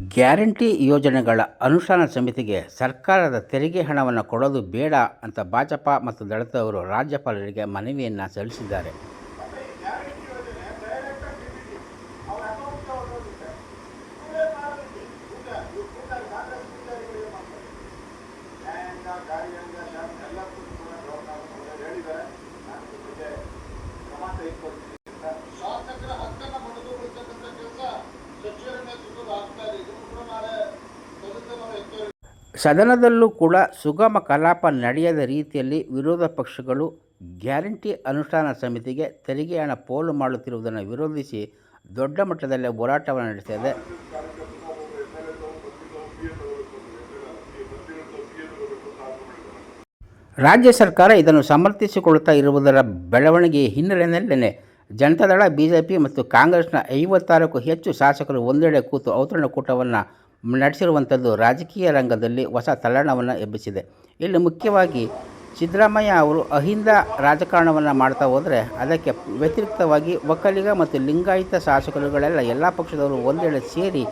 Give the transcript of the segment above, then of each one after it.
Guarantee ಯೋಜನೆಗಳ ಅನುಷ್ಠಾನ ಸಮಿತಿಗೆ ಸರ್ಕಾರದ ತೆರಿಗೆ ಹಣವನ್ನು ಕೊಡೋದು ಬೇಡ ಅಂತ ಭಾಜಪ ಮತ್ತು ದಳಿತವರು ರಾಜ್ಯಪಾಲರಿಗೆ ಮನವಿಯನ್ನು ಸಲ್ಲಿಸಿದ್ದಾರೆ ಶಾಸಕರ ಹಕ್ಕನ್ನ ಮೊಟಕುಗೊಳಿಸ್ತಕ್ಕಂಥ ಕೆಲಸ ಸಚಿವರ ನೇತೃತ್ವದ ಆಗ್ತಾ ಇದೆ ಇದನ್ನು ಕೂಡ ನಾಳೆ ದಲಿತರು ಎತ್ತುವರಿ ಸದನದಲ್ಲೂ ಕೂಡ ಸುಗಮ ಕಲಾಪ ನಡೆಯದ ರೀತಿಯಲ್ಲಿ ವಿರೋಧ ಪಕ್ಷಗಳು ಗ್ಯಾರಂಟಿ ಅನುಷ್ಠಾನ ಸಮಿತಿಗೆ ತೆರಿಗೆ ಹಣ ಪೋಲು ಮಾಡುತ್ತಿರುವುದನ್ನು ವಿರೋಧಿಸಿ ದೊಡ್ಡ ಮಟ್ಟದಲ್ಲಿ ಹೋರಾಟವನ್ನು ನಡೆಸಿದೆ ರಾಜ್ಯ ಸರ್ಕಾರ ಇದನ್ನು ಸಮರ್ಥಿಸಿಕೊಳ್ಳುತ್ತಾ ಇರುವುದರ ಬೆಳವಣಿಗೆ ಹಿನ್ನೆಲೆಯಲ್ಲೇ ಜನತಾದಳ ಬಿ ಜೆ ಪಿ ಮತ್ತು ಕಾಂಗ್ರೆಸ್ನ ಐವತ್ತಾರಕ್ಕೂ ಹೆಚ್ಚು ಶಾಸಕರು ಒಂದೆಡೆ ಕೂತು ಔತಣಕೂಟವನ್ನು ನಡೆಸಿರುವಂಥದ್ದು ರಾಜಕೀಯ ರಂಗದಲ್ಲಿ ಹೊಸ ತಲ್ಲಣವನ್ನು ಎಬ್ಬಿಸಿದೆ. ಇಲ್ಲಿ ಮುಖ್ಯವಾಗಿ ಸಿದ್ದರಾಮಯ್ಯ ಅವರು ಅಹಿಂದ ರಾಜಕಾರಣವನ್ನು ಮಾಡ್ತಾ ಹೋದರೆ ಅದಕ್ಕೆ ವ್ಯತಿರಿಕ್ತವಾಗಿ ಒಕ್ಕಲಿಗ ಮತ್ತು ಲಿಂಗಾಯತ ಶಾಸಕರುಗಳೆಲ್ಲ ಎಲ್ಲ ಪಕ್ಷದವರು ಒಂದೆಡೆ ಸೇರಿ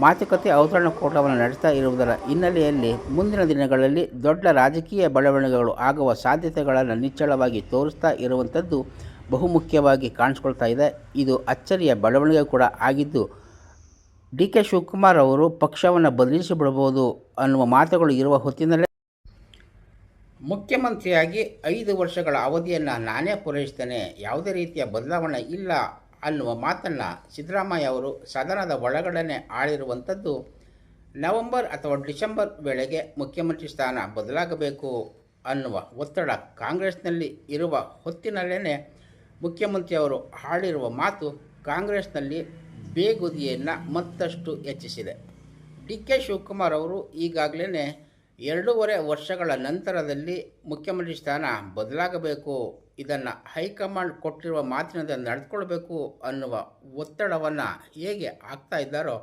ಮಾತುಕತೆ ಔತಣಕೂಟವನ್ನು ನಡೆಸ್ತಾ ಇರುವುದರ ಹಿನ್ನೆಲೆಯಲ್ಲಿ ಮುಂದಿನ ದಿನಗಳಲ್ಲಿ ದೊಡ್ಡ ರಾಜಕೀಯ ಬೆಳವಣಿಗೆಗಳು ಆಗುವ ಸಾಧ್ಯತೆಗಳನ್ನು ನಿಚ್ಚಳವಾಗಿ ತೋರಿಸ್ತಾ ಇರುವಂಥದ್ದು ಬಹುಮುಖ್ಯವಾಗಿ ಕಾಣಿಸ್ಕೊಳ್ತಾ ಇದೆ. ಇದು ಅಚ್ಚರಿಯ ಬೆಳವಣಿಗೆ ಕೂಡ ಆಗಿದ್ದು, ಡಿ ಕೆ ಶಿವಕುಮಾರ್ ಅವರು ಪಕ್ಷವನ್ನು ಬದಲಿಸಿಬಿಡಬಹುದು ಅನ್ನುವ ಮಾತುಗಳು ಇರುವ ಹೊತ್ತಿನಲ್ಲೇ. ಮುಖ್ಯಮಂತ್ರಿಯಾಗಿ ಐದು ವರ್ಷಗಳ ಅವಧಿಯನ್ನು ನಾನೇ ಪೂರೈಸ್ತೇನೆ. ಯಾವುದೇ ರೀತಿಯ ಬದಲಾವಣೆ ಇಲ್ಲ ಅನ್ನುವ ಮಾತನ್ನು ಸಿದ್ದರಾಮಯ್ಯ ಅವರು ಸದನದ ಒಳಗಡೆ ಆಳಿರುವಂಥದ್ದು, ನವೆಂಬರ್ ಅಥವಾ ಡಿಸೆಂಬರ್ ವೇಳೆಗೆ ಮುಖ್ಯಮಂತ್ರಿ ಸ್ಥಾನ ಬದಲಾಗಬೇಕು ಅನ್ನುವ ಒತ್ತಡ ಕಾಂಗ್ರೆಸ್ನಲ್ಲಿ ಇರುವ ಹೊತ್ತಿನಲ್ಲೇ ಮುಖ್ಯಮಂತ್ರಿಯವರು ಹಾಡಿರುವ ಮಾತು ಕಾಂಗ್ರೆಸ್ನಲ್ಲಿ ಬೇಗುದಿಯನ್ನು ಮತ್ತಷ್ಟು ಹೆಚ್ಚಿಸಿದೆ. ಡಿ. ಕೆ. ಶಿವಕುಮಾರ್ ಅವರು ಈಗಾಗಲೇ ಎರಡೂವರೆ ವರ್ಷಗಳ ನಂತರದಲ್ಲಿ ಮುಖ್ಯಮಂತ್ರಿ ಸ್ಥಾನ ಬದಲಾಗಬೇಕು, ಇದನ್ನು ಹೈಕಮಾಂಡ್ ಕೊಟ್ಟಿರುವ ಮಾತಿನಿಂದ ನಡೆದುಕೊಳ್ಬೇಕು ಅನ್ನುವ ಒತ್ತಡವನ್ನು ಹೇಗೆ ಆಗ್ತಾ ಇದ್ದಾರೋ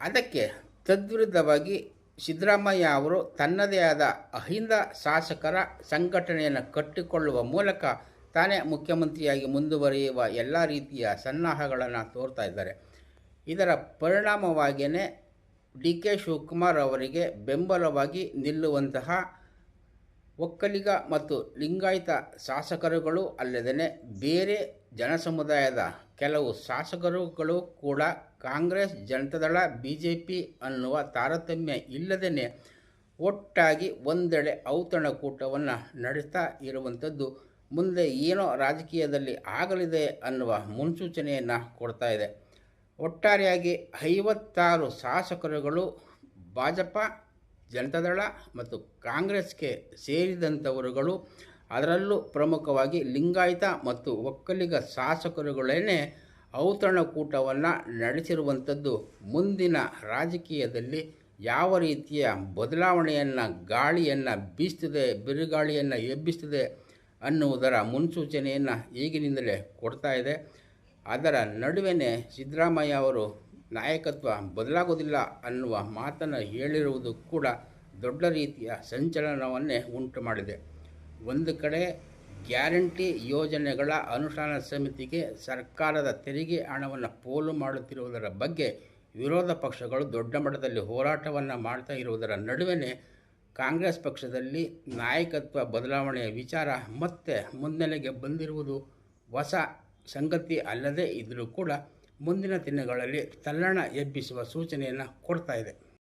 ಅದಕ್ಕೆ ತದ್ವಿರುದ್ಧವಾಗಿ ಸಿದ್ದರಾಮಯ್ಯ ಅವರು ತನ್ನದೇ ಆದ ಅಹಿಂದ ಶಾಸಕರ ಸಂಘಟನೆಯನ್ನು ಕಟ್ಟಿಕೊಳ್ಳುವ ಮೂಲಕ ತಾನೇ ಮುಖ್ಯಮಂತ್ರಿಯಾಗಿ ಮುಂದುವರಿಯುವ ಎಲ್ಲ ರೀತಿಯ ಸನ್ನಾಹಗಳನ್ನು ತೋರ್ತಾ ಇದ್ದಾರೆ. ಇದರ ಪರಿಣಾಮವಾಗಿಯೇ ಡಿ ಕೆ ಶಿವಕುಮಾರ್ ಅವರಿಗೆ ಬೆಂಬಲವಾಗಿ ನಿಲ್ಲುವಂತಹ ಒಕ್ಕಲಿಗ ಮತ್ತು ಲಿಂಗಾಯತ ಶಾಸಕರುಗಳು ಅಲ್ಲದೇ ಬೇರೆ ಜನಸಮುದಾಯದ ಕೆಲವು ಶಾಸಕರುಗಳು ಕೂಡ Congress Janata Dal B J P ಅನ್ನುವ ತಾರತಮ್ಯ ಇಲ್ಲದೇ ಒಟ್ಟಾಗಿ ಒಂದೆಡೆ ಔತಣಕೂಟವನ್ನು ನಡೆಸ್ತಾ ಇರುವಂಥದ್ದು ಮುಂದೆ ಏನೋ ರಾಜಕೀಯದಲ್ಲಿ ಆಗಲಿದೆ ಅನ್ನುವ ಮುನ್ಸೂಚನೆಯನ್ನು ಕೊಡ್ತಾ ಇದೆ. ಒಟ್ಟಾರೆಯಾಗಿ ಐವತ್ತಾರು ಶಾಸಕರುಗಳು ಭಾಜಪಾ, ಜನತಾದಳ ಮತ್ತು ಕಾಂಗ್ರೆಸ್ಗೆ ಸೇರಿದಂಥವರುಗಳು ಅದರಲ್ಲೂ ಪ್ರಮುಖವಾಗಿ ಲಿಂಗಾಯತ ಮತ್ತು ಒಕ್ಕಲಿಗ ಶಾಸಕರುಗಳೇ ಔತಣಕೂಟವನ್ನು ನಡೆಸಿರುವಂಥದ್ದು ಮುಂದಿನ ರಾಜಕೀಯದಲ್ಲಿ ಯಾವ ರೀತಿಯ ಬದಲಾವಣೆಯನ್ನು, ಗಾಳಿಯನ್ನು ಬೀಸ್ತಿದೆ, ಬಿರುಗಾಳಿಯನ್ನು ಎಬ್ಬಿಸ್ತಿದೆ ಅನ್ನುವುದರ ಮುನ್ಸೂಚನೆಯನ್ನು ಈಗಿನಿಂದಲೇ ಕೊಡ್ತಾ ಇದೆ. ಅದರ ನಡುವೆ ಸಿದ್ದರಾಮಯ್ಯ ಅವರು ನಾಯಕತ್ವ ಬದಲಾಗೋದಿಲ್ಲ ಅನ್ನುವ ಮಾತನ್ನು ಹೇಳಿರುವುದು ಕೂಡ ದೊಡ್ಡ ರೀತಿಯ ಸಂಚಲನವನ್ನೇ ಉಂಟು ಮಾಡಿದೆ. ಒಂದು ಕಡೆ ಗ್ಯಾರಂಟಿ ಯೋಜನೆಗಳ ಅನುಷ್ಠಾನ ಸಮಿತಿಗೆ ಸರ್ಕಾರದ ತೆರಿಗೆ ಹಣವನ್ನು ಪೋಲು ಮಾಡುತ್ತಿರುವುದರ ಬಗ್ಗೆ ವಿರೋಧ ಪಕ್ಷಗಳು ದೊಡ್ಡ ಮಟ್ಟದಲ್ಲಿ ಹೋರಾಟವನ್ನು ಮಾಡ್ತಾ ಇರುವುದರ ನಡುವೆ ಕಾಂಗ್ರೆಸ್ ಪಕ್ಷದಲ್ಲಿ ನಾಯಕತ್ವ ಬದಲಾವಣೆಯ ವಿಚಾರ ಮತ್ತೆ ಮುನ್ನೆಲೆಗೆ ಬಂದಿರುವುದು ಹೊಸ ಸಂಗತಿ ಅಲ್ಲದೇ ಇದ್ದರೂ ಕೂಡ ಮುಂದಿನ ದಿನಗಳಲ್ಲಿ ತಲ್ಲಣ ಎಬ್ಬಿಸುವ ಸೂಚನೆಯನ್ನು ಕೊಡ್ತಾ ಇದೆ.